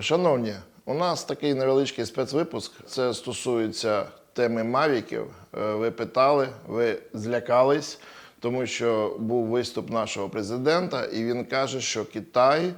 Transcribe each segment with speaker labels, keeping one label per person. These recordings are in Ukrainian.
Speaker 1: Шановні, у нас такий невеличкий спецвипуск. Це стосується теми мавіків. Е, Ви питали, ви злякались, тому що був виступ нашого президента, і він каже, що Китай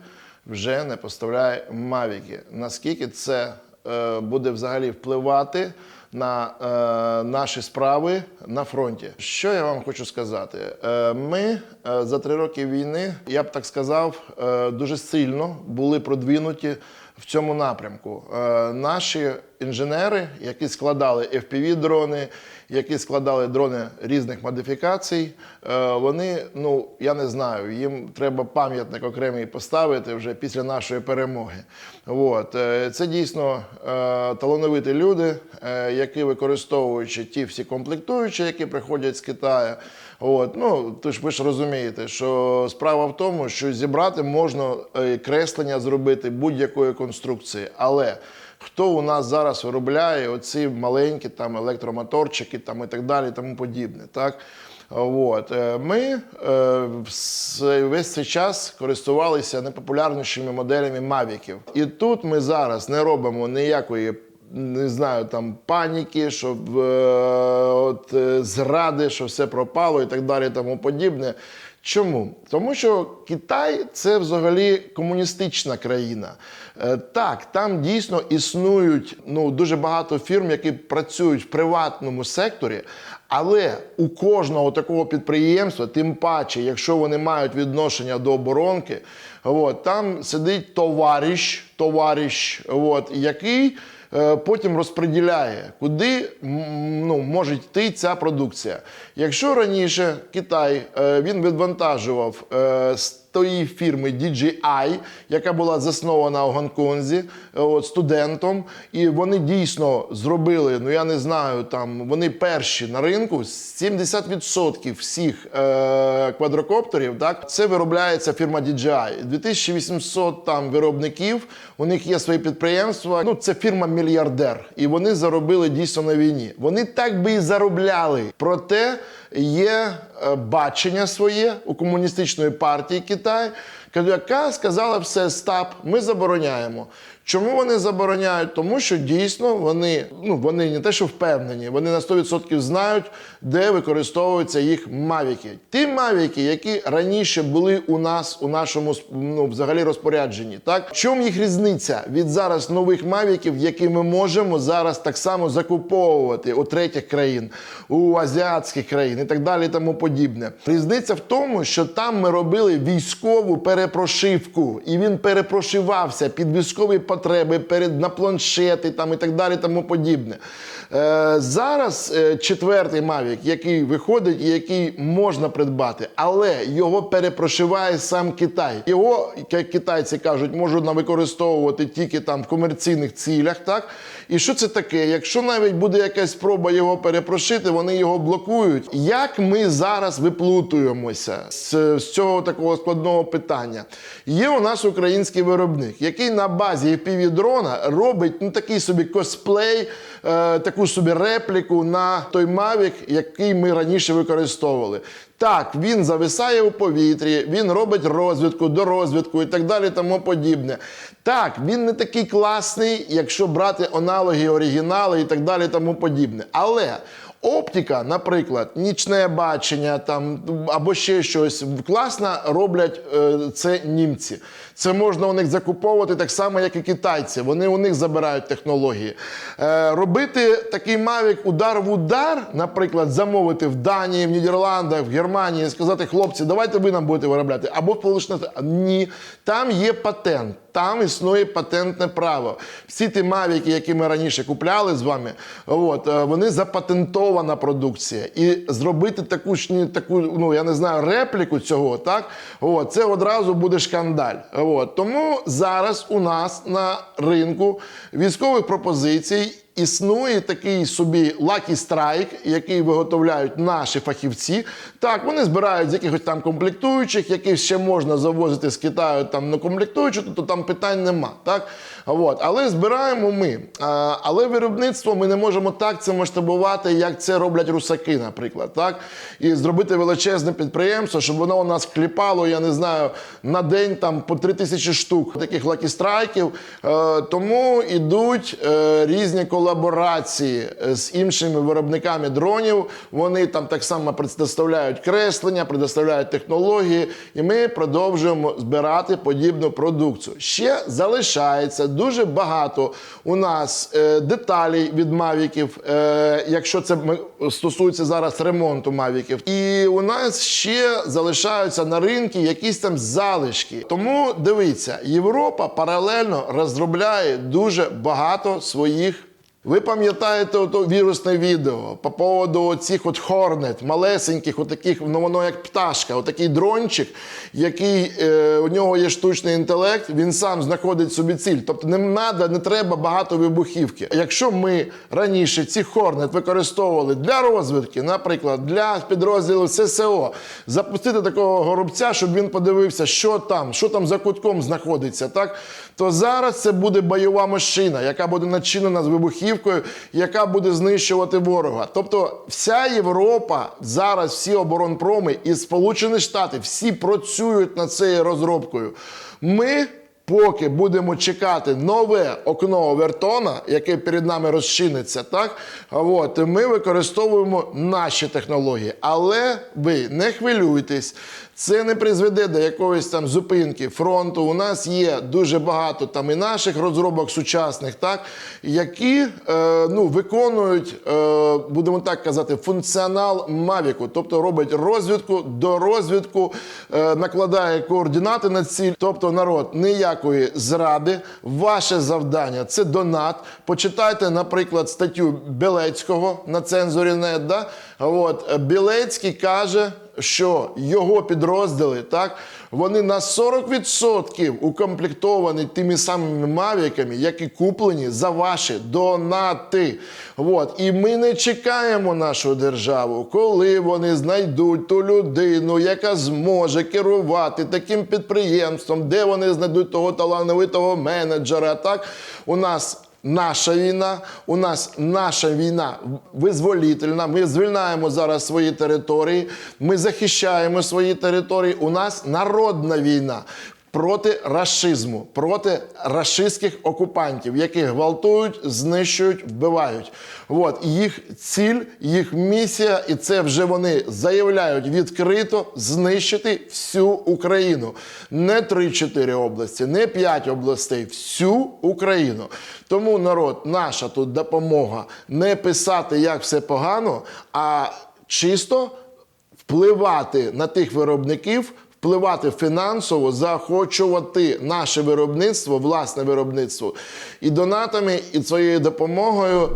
Speaker 1: вже не поставляє мавіки. Наскільки це е, буде взагалі впливати на е, наші справи на фронті? Що я вам хочу сказати? Е, ми е, за три роки війни, я б так сказав, е, дуже сильно були продвинуті в цьому напрямку. Е, наші інженери, які складали FPV-дрони, які складали дрони різних модифікацій, е, вони, ну я не знаю, їм треба пам'ятник окремий поставити вже після нашої перемоги. От. е, Це дійсно е, талановиті люди, які використовуючи ті всі комплектуючі, які приходять з Китаю. От, ну, то ж ви ж розумієте, що справа в тому, що зібрати можна креслення зробити будь-якої конструкції, але хто у нас зараз виробляє оці маленькі там електромоторчики там і так далі, тому подібне. Так? От. е, Ми е, весь цей час користувалися найпопулярнішими моделями мавіків. І тут ми зараз не робимо ніякої. Не знаю, там паніки, щоб е, от, е, зради, що все пропало і так далі, тому подібне. Чому? Тому що Китай це взагалі комуністична країна. Е, Так, там дійсно існують ну, дуже багато фірм, які працюють в приватному секторі, але у кожного такого підприємства, тим паче, якщо вони мають відношення до оборонки, от, там сидить товариш, товариш, от, який е, потім розподіляє, куди ну, може йти ця продукція. Якщо раніше Китай е, він відвантажував е, тої фірми DJI, яка була заснована у Гонконзі е, от, студентом, і вони дійсно зробили, ну я не знаю, там вони перші на ринку. 70% всіх е, квадрокоптерів, так, це виробляється фірма DJI. 2800 там виробників, у них є свої підприємства. Ну, це фірма мільярдер, і вони заробили дійсно на війні. Вони так би і заробляли. Проте є е, бачення своє у комуністичної партії Китаю, яка сказала все, стап, ми забороняємо. Чому вони забороняють? Тому що дійсно вони, ну вони не те, що впевнені, вони на 100% знають, де використовуються їх мавіки. Ті мавіки, які раніше були у нас у нашому ну, взагалі розпорядженні. Так, чому їх різниця від зараз нових мавіків, які ми можемо зараз так само закуповувати у третіх країн, у азіатських країн і так далі, тому подібне. Різниця в тому, що там ми робили військову перепрошивку, і він перепрошивався під військові потреби, перед на планшети там і так далі, тому подібне. Е, зараз е, четвертий Mavic, який виходить і який можна придбати, але його перепрошиває сам Китай. Його, як китайці кажуть, можна використовувати тільки там в комерційних цілях. Так? І що це таке? Якщо навіть буде якась спроба його перепрошити, вони його блокують. Як ми зараз виплутуємося з, з цього такого складного питання? Є у нас український виробник, який на базі FPV-дрона робить ну, такий собі косплей, е, таку собі репліку на той Mavic, який ми раніше використовували. Так, він зависає у повітрі, він робить розвідку, до розвідку і так далі, тому подібне. Так, він не такий класний, якщо брати аналоги, оригінали і так далі, тому подібне. Але оптика, наприклад, нічне бачення там або ще щось класно роблять е, це німці. Це можна у них закуповувати так само, як і китайці. Вони у них забирають технології. Е, робити такий мавік удар в удар, наприклад, замовити в Данії, в Нідерландах, в Германії, сказати, хлопці, давайте ви нам будете виробляти, або в Ні, там є патент. Там існує патентне право. Всі ті мавіки, які ми раніше купляли з вами, от, е, вони запатентована продукція. І зробити таку ж ні- таку, ну я не знаю, репліку цього, так от, це одразу буде шкандаль. От. Тому зараз у нас на ринку військових пропозицій Існує такий собі Lucky Strike, який виготовляють наші фахівці. Так, вони збирають з якихось там комплектуючих, які ще можна завозити з Китаю там на комплектуючі, то там питань нема. Так? От. Але збираємо ми. А, але виробництво ми не можемо так це масштабувати, як це роблять русаки, наприклад. Так? І зробити величезне підприємство, щоб воно у нас кліпало, я не знаю, на день там по 3 тисячі штук таких лакістрайків. Е, тому йдуть е, різні колаборації е, з іншими виробниками дронів. Вони там так само предоставляють креслення, предоставляють технології, і ми продовжуємо збирати подібну продукцію. Ще залишається дуже багато у нас е, деталей від мавіків, е, якщо це стосується зараз ремонту мавіків. І у нас ще залишаються на ринку якісь там залишки. Тому дивіться, Європа паралельно розробляє дуже багато своїх. Ви пам'ятаєте ото вірусне відео по поводу цих от Hornet, малесеньких, отаких, ну воно як пташка, отакий дрончик, який е, у нього є штучний інтелект, він сам знаходить собі ціль. Тобто не надо, не треба багато вибухівки. Якщо ми раніше ці Hornet використовували для розвідки, наприклад, для підрозділу ССО, запустити такого горобця, щоб він подивився, що там, що там за кутком знаходиться, так то зараз це буде бойова машина, яка буде начинена з вибухівкою, яка буде знищувати ворога. Тобто, вся Європа зараз, всі оборонпроми і Сполучені Штати всі працюють над цією розробкою. Ми. Поки будемо чекати нове окно Овертона, яке перед нами розчиниться, так от ми використовуємо наші технології. Але ви не хвилюйтесь, це не призведе до якоїсь там зупинки фронту. У нас є дуже багато там і наших розробок сучасних, так які е, ну, виконують, е, будемо так казати, функціонал Мавіку, тобто робить розвідку до розвідку, е, накладає координати на ціль. Тобто, народ ніякої зради. Ваше завдання це донат. Почитайте, наприклад, статтю Білецького на цензорі нет. Да? От Білецький каже що його підрозділи, так, вони на 40% укомплектовані тими самими мавіками, які куплені за ваші донати. От. І ми не чекаємо нашу державу, коли вони знайдуть ту людину, яка зможе керувати таким підприємством, де вони знайдуть того талановитого менеджера. Так, у нас Наша війна, у нас наша війна визволітельна. Ми звільняємо зараз свої території, ми захищаємо свої території. У нас народна війна. Проти рашизму, проти рашистських окупантів, які гвалтують, знищують, вбивають. От їх ціль, їх місія, і це вже вони заявляють відкрито знищити всю Україну. Не 3-4 області, не 5 областей, всю Україну. Тому народ, наша тут допомога не писати, як все погано, а чисто впливати на тих виробників. Впливати фінансово, заохочувати наше виробництво, власне виробництво і донатами, і своєю допомогою